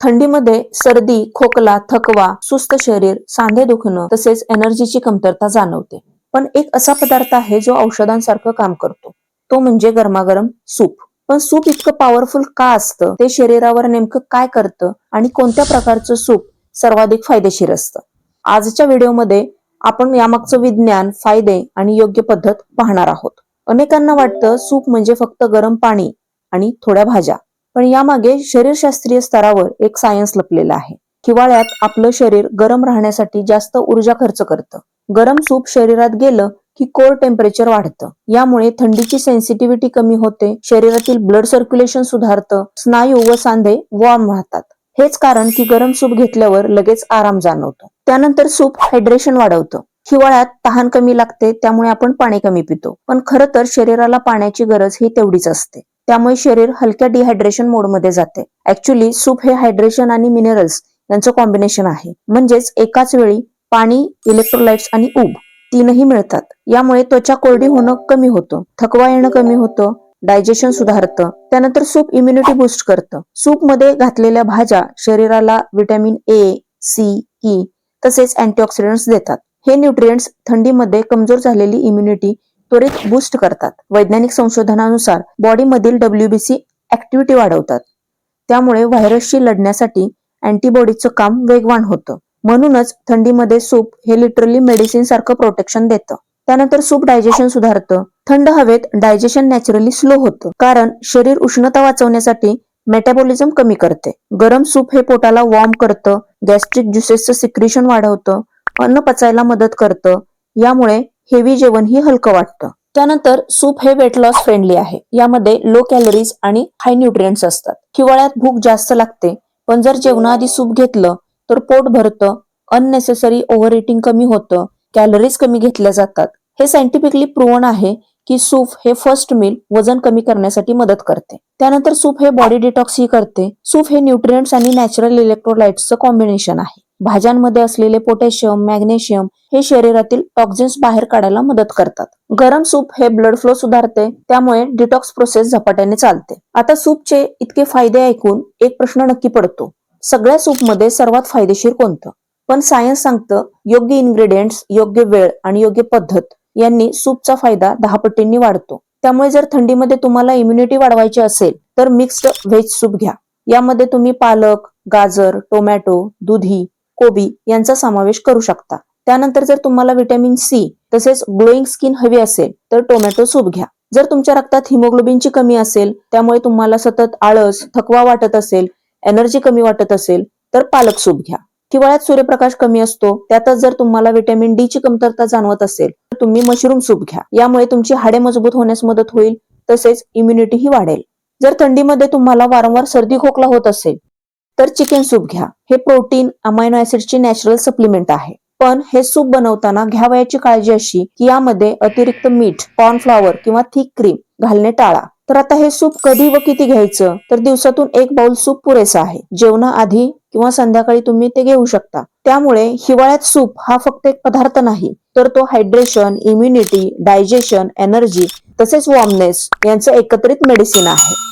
थंडीमध्ये सर्दी खोकला थकवा सुस्त शरीर सांधे दुखणं तसेच एनर्जीची कमतरता जाणवते. पण एक असा पदार्थ आहे जो औषधांसारखं काम करतो. तो म्हणजे गरमागरम सूप. पण सूप इतकं पॉवरफुल का असतं? ते शरीरावर नेमकं काय करतं? आणि कोणत्या प्रकारचं सूप सर्वाधिक फायदेशीर असतं? आजच्या व्हिडिओमध्ये आपण यामागचं विज्ञान फायदे आणि योग्य पद्धत पाहणार आहोत. अनेकांना वाटतं सूप म्हणजे फक्त गरम पाणी आणि थोड्या भाज्या. पण यामागे शरीरशास्त्रीय स्तरावर एक सायन्स लपलेला आहे. हिवाळ्यात आपलं शरीर गरम राहण्यासाठी जास्त ऊर्जा खर्च करतं. गरम सूप शरीरात गेलं की कोर टेम्परेचर वाढतं. यामुळे थंडीची सेन्सिटिव्हिटी कमी होते शरीरातील ब्लड सर्क्युलेशन सुधारतं स्नायू व सांधे वॉर्म राहतात. हेच कारण की गरम सूप घेतल्यावर लगेच आराम जाणवतो. त्यानंतर सूप हायड्रेशन वाढवतं. हिवाळ्यात तहान कमी लागते त्यामुळे आपण पाणी कमी पितो. पण खरं तर शरीराला पाण्याची गरज ही तेवढीच असते. त्यामुळे शरीर हलक्या डिहायड्रेशन मोडमध्ये जाते. ऍक्च्युली सूप हे हायड्रेशन आणि मिनरल्स यांचं कॉम्बिनेशन आहे. म्हणजेच एकाच वेळी पाणी इलेक्ट्रोलाइट्स आणि ऊब तीनही मिळतात. यामुळे त्वचा कोरडी होणं कमी होतं थकवा येणं कमी होतं डायजेशन सुधारतं त्यानंतर सूप इम्युनिटी बूस्ट करतं. सूपमध्ये घातलेल्या भाज्या शरीराला विटॅमिन ए सी ई तसेच अँटीऑक्सिडंट्स देतात. हे न्यूट्रिएंट्स थंडीमध्ये कमजोर झालेली इम्युनिटी त्वरित बूस्ट करतात. वैज्ञानिक संशोधनानुसार बॉडीमधील डब्ल्यूबीसी ऍक्टिव्हिटी वाढवतात. त्यामुळे व्हायरसशी लढण्यासाठी अँटीबॉडीचं काम वेगवान होतं. म्हणूनच थंडीमध्ये सूप हे लिटरली मेडिसिन सारखं प्रोटेक्शन देतं. त्यानंतर सूप डायजेशन सुधारतं. थंड हवेत डायजेशन नॅचरली स्लो होतं. कारण शरीर उष्णता वाचवण्यासाठी मेटाबॉलिझम कमी करते. गरम सूप हे पोटाला वॉर्म करतं. गॅस्ट्रिक ज्युसेसचं सिक्रिशन वाढवतं. अन्न पचायला मदत करतं. यामुळे हेवी जेवण ही हलकं वाटतं. त्यानंतर सूप हे वेट लॉस फ्रेंडली आहे. यामध्ये लो कॅलरीज आणि हाय न्यूट्रिएंट्स असतात. हिवाळ्यात भूक जास्त लागते. पण जर जेवणाआधी सूप घेतलं तर पोट भरतं अननेसेसरी ओव्हर इटिंग कमी होतं कॅलरीज कमी घेतल्या जातात. हे सायंटिफिकली प्रूव्हन आहे की सूप हे फर्स्ट मील वजन कमी करण्यासाठी मदत करते. त्यानंतर सूप हे बॉडी डिटॉक्स ही करते. सूप हे न्यूट्रिएंट्स आणि नॅचरल इलेक्ट्रोलाइट्सचं कॉम्बिनेशन आहे. भाज्यांमध्ये असलेले पोटॅशियम मॅग्नेशियम हे शरीरातील टॉक्झिन्स बाहेर काढायला मदत करतात. गरम सूप हे ब्लड फ्लो सुधारते त्यामुळे डिटॉक्स प्रोसेस झपाट्याने चालते. आता सूपचे इतके फायदे ऐकून एक प्रश्न नक्की पडतो. सगळ्या सूपमध्ये सर्वात फायदेशीर कोणतं? पण सायन्स सांगतं योग्य इन्ग्रेडियंट्स योग्य वेळ आणि योग्य पद्धत यांनी सूपचा फायदा दहा पटींनी वाढतो. त्यामुळे जर थंडीमध्ये तुम्हाला इम्युनिटी वाढवायची असेल तर मिक्स्ड व्हेज सूप घ्या. यामध्ये तुम्ही पालक गाजर टोमॅटो दुधी कोबी यांचा समावेश करू शकता. त्यानंतर जर तुम्हाला व्हिटॅमिन सी तसेच ग्लोईंग स्किन हवी असेल तर टोमॅटो सूप घ्या. जर तुमच्या रक्तात हिमोग्लोबिनची कमी असेल त्यामुळे तुम्हाला सतत आळस थकवा वाटत असेल एनर्जी कमी वाटत असेल तर पालक सूप घ्या. हिवाळ्यात सूर्यप्रकाश कमी असतो त्यातच जर तुम्हाला व्हिटॅमिन डी ची कमतरता जाणवत असेल तर तुम्ही मशरूम सूप घ्या. यामुळे तुमची हाडे मजबूत होण्यास मदत होईल तसेच इम्युनिटीही वाढेल. जर थंडीमध्ये तुम्हाला वारंवार सर्दी खोकला होत असेल तर चिकन सूप घ्या. हे प्रोटीन अमायनो ऍसिडची नॅचरल सप्लिमेंट आहे. पण हे सूप बनवताना घ्यावयाची काळजी अशी की यामध्ये अतिरिक्त मीठ कॉर्नफ्लॉवर किंवा थिक क्रीम घालणे टाळा. तर आता हे सूप कधी व किती घ्यायचं? तर दिवसातून एक बाउल सूप पुरेसा आहे. जेवणाआधी किंवा संध्याकाळी तुम्ही ते घेऊ शकता. त्यामुळे हिवाळ्यात सूप हा फक्त एक पदार्थ नाही तर तो हायड्रेशन इम्युनिटी डायजेशन एनर्जी तसेच वॉर्मनेस यांचं एकत्रित मेडिसिन आहे.